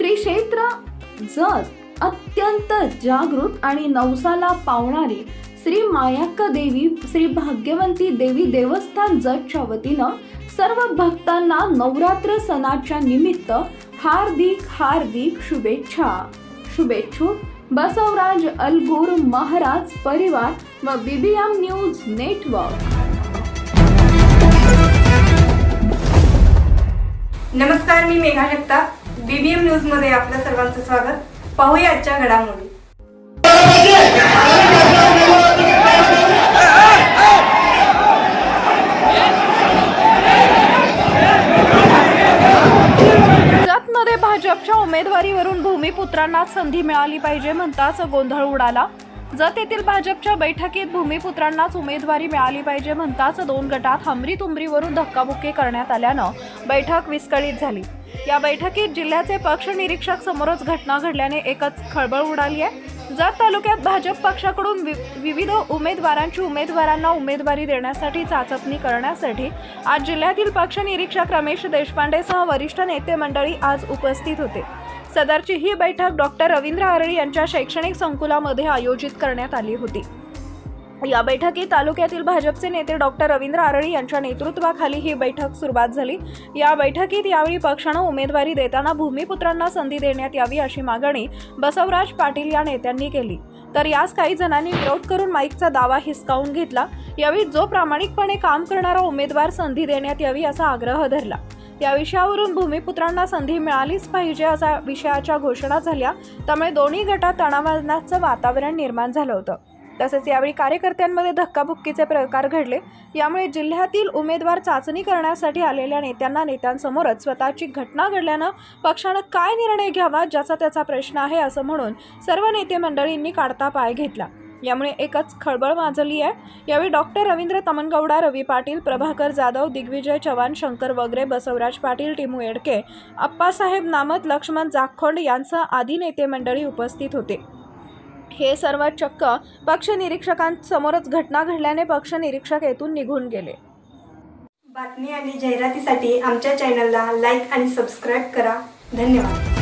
श्री क्षेत्र जत अत्यंत जागृत आणि नवसाला पावणारी श्री मायाक्का देवी श्री भाग्यवंती देवी देवस्थान जतच्या वतीनं सर्व भक्तांना नवरात्र सणाच्या निमित्त हार्दिक हार्दिक शुभेच्छा. शुभेच्छुक बसवराज अलगूर महाराज परिवार व बीबीएम न्यूज नेटवर्क. नमस्कार मी मेघा जगताप. न्यूजमध्ये आपल्या सर्वांचं स्वागत. पाहूया आजच्या घडामोडी. भाजपच्या उमेदवारीवरून भूमिपुत्रांना संधी मिळाली पाहिजे म्हणताच गोंधळ उडाला. जत येथील भाजपच्या बैठकीत भूमिपुत्रांनाच उमेदवारी मिळाली पाहिजे म्हणताच दोन गटात हमरी तुमरीवरून धक्काबुक्की करण्यात आल्यानं बैठक विस्कळीत झाली. या बैठकीत जिल्ह्याचे पक्ष निरीक्षक समोरच घटना घडल्याने एकच खळबळ उडाली आहे. जत तालुक्यात भाजप पक्षाकडून वि- विविध उमेदवारांची उमेदवारांना उमेदवारी देण्यासाठी चाचपणी करण्यासाठी आज जिल्ह्यातील पक्ष निरीक्षक रमेश देशपांडेसह वरिष्ठ नेते मंडळी आज उपस्थित होते. सदरची ही बैठक डॉक्टर रवींद्र आरळी यांच्या शैक्षणिक संकुलामध्ये आयोजित करण्यात आली होती. या बैठकीत तालुक्यातील भाजपचे नेते डॉक्टर रवींद्र आरळी यांच्या नेतृत्वाखाली ही बैठक सुरुवात झाली. या बैठकीत यावेळी पक्षानं उमेदवारी देताना भूमिपुत्रांना संधी देण्यात यावी अशी मागणी बसवराज पाटील या नेत्यांनी केली. तर यास काही जणांनी विरोध करून माईकचा दावा हिसकावून घेतला. यावेळी जो प्रामाणिकपणे काम करणारा उमेदवार संधी देण्यात यावी असा आग्रह धरला. या विषयावरून भूमिपुत्रांना संधी मिळालीच पाहिजे असा विषयाच्या घोषणा झाल्या. त्यामुळे दोन्ही गटात तणावाचं वातावरण निर्माण झालं होतं. तसेच यावेळी कार्यकर्त्यांमध्ये धक्काबुक्कीचे प्रकार घडले. यामुळे जिल्ह्यातील उमेदवार चाचणी करण्यासाठी आलेल्या नेत्यांना नेत्यांसमोरच स्वतःची घटना घडल्यानं पक्षानं काय निर्णय घ्यावा ज्याचा त्याचा प्रश्न आहे असं म्हणून सर्व नेते मंडळींनी काढता पाय घेतला. यामुळे एकच खळबळ माजली आहे. यावेळी डॉक्टर रवींद्र तमनगौडा रवी पाटील प्रभाकर जाधव दिग्विजय चव्हाण शंकर वगरे बसवराज पाटील टिमू येडके अप्पासाहेब नामत लक्ष्मण जाखोंड यांसह आदी नेते मंडळी उपस्थित होते. हे सर्व चक्क पक्ष निरीक्षकांसमोरच घटना घडल्याने पक्ष निरीक्षक येथून निघून गेले. बातमी आणि जाहिरातीसाठी आमच्या चॅनलला लाईक आणि सबस्क्राईब करा. धन्यवाद.